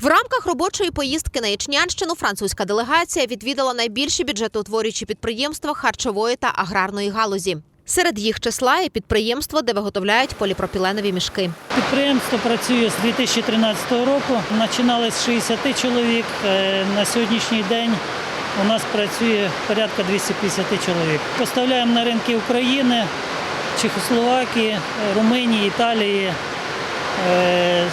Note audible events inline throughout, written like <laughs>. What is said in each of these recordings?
В рамках робочої поїздки на Ічнянщину французька делегація відвідала найбільші бюджетоутворюючі підприємства харчової та аграрної галузі. Серед їх числа є підприємство, де виготовляють поліпропіленові мішки. Підприємство працює з 2013 року. Починали з 60 чоловік. Е, На сьогоднішній день у нас працює порядка 250 чоловік. Поставляємо на ринки України, Чехословакії, Румунії, Італії, е,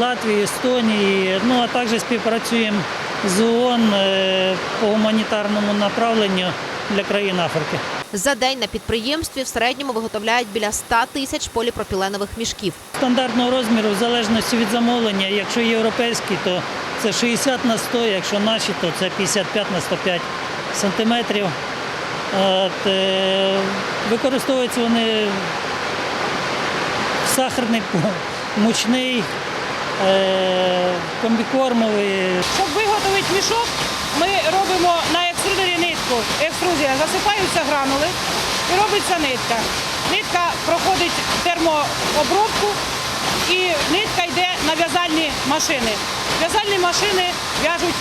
Латвії, Естонії. Ну а також співпрацюємо з ООН е, по гуманітарному направленню для країн Африки. За день на підприємстві в середньому виготовляють біля 100 тисяч поліпропіленових мішків. стандартного розміру, в залежності від замовлення. Якщо європейські, то це 60 на 100, якщо наші, то це 55 на 105 сантиметрів. От, е, використовуються вони сахарний, <laughs> мучний, е, комбікормовий, Щоб виготовити мішок, ми робимо на екструдері нитку. Екструзія засипаються гранули і робиться нитка. Нитка проходить термообробку і нитка йде на в'язальні машини. В'язальні машини в'яжуть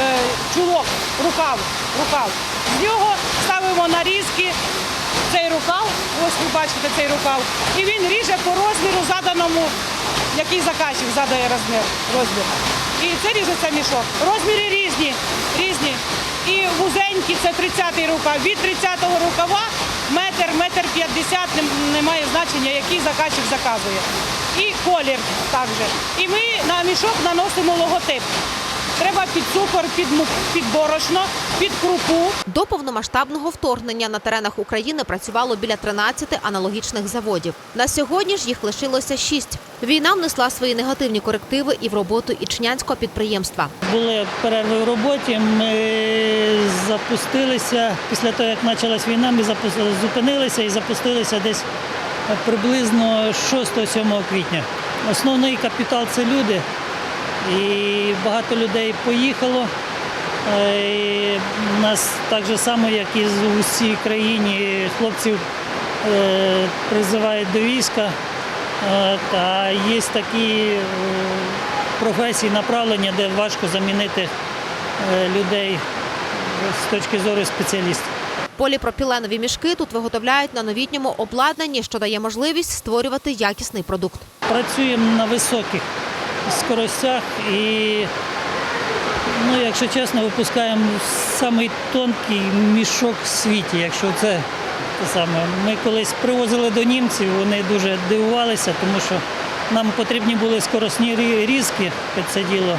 е, чулок, рукав, рукав. З нього ставимо нарізки. Цей рукав, ось ви бачите цей рукав, і він ріже по розміру заданому, який заказчик задає розмір. розмір. І це ріжеться мішок. Розміри різні, різні. І вузенькі це 30-й рукав. Від 30-го рукава метр, метр 50, нем- немає значення, який заказчик заказує. І колір також. І ми на мішок наносимо логотип. Треба під цукор, під, му- під борошно, під крупу. До повномасштабного вторгнення на теренах України працювало біля 13 аналогічних заводів. На сьогодні ж їх лишилося 6. Війна внесла свої негативні корективи і в роботу ічнянського підприємства. Були перерви в роботі. Ми запустилися після того, як почалась війна, ми зупинилися і запустилися десь приблизно 6-7 квітня. Основний капітал це люди. І багато людей поїхало. Е, і У нас так же само, як і з усій країні, хлопців е, призивають до війська. Е, Та є такі професії, направлення, де важко замінити людей з точки зору спеціалістів. Поліпропіленові мішки тут виготовляють на новітньому обладнанні, що дає можливість створювати якісний продукт. Працюємо на високих скоростях і, ну, якщо чесно, випускаємо самий тонкий мішок в світі. Якщо це те саме. Ми колись привозили до німців, вони дуже дивувалися, тому що нам потрібні були скоростні різки під це діло.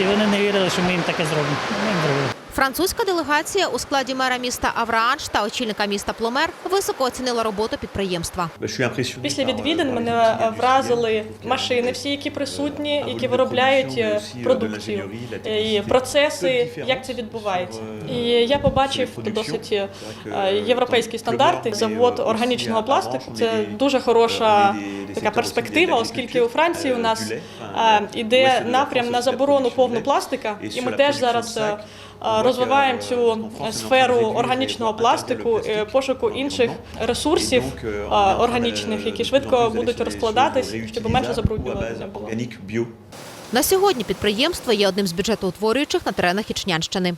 І вони не вірили, що ми їм таке зробимо. Ми їм зробили. Французька делегація у складі мера міста Авраанж та очільника міста Пломер високо оцінила роботу підприємства. Після відвідин мене вразили машини, всі, які присутні, які виробляють е, продукцію, е, і процеси, як це відбувається. І я побачив досить е, європейські стандарти. Завод органічного пластику це дуже хороша така перспектива, оскільки у Франції у нас іде напрям на заборону повну пластика, і ми теж зараз. Е, е, Розвиваємо цю е, сферу органічного пластику, пошуку інших ресурсів органічних, які швидко будуть розкладатись, щоб менше забруднювання було. На сьогодні підприємство є одним з бюджетоутворюючих на теренах Ічнянщини.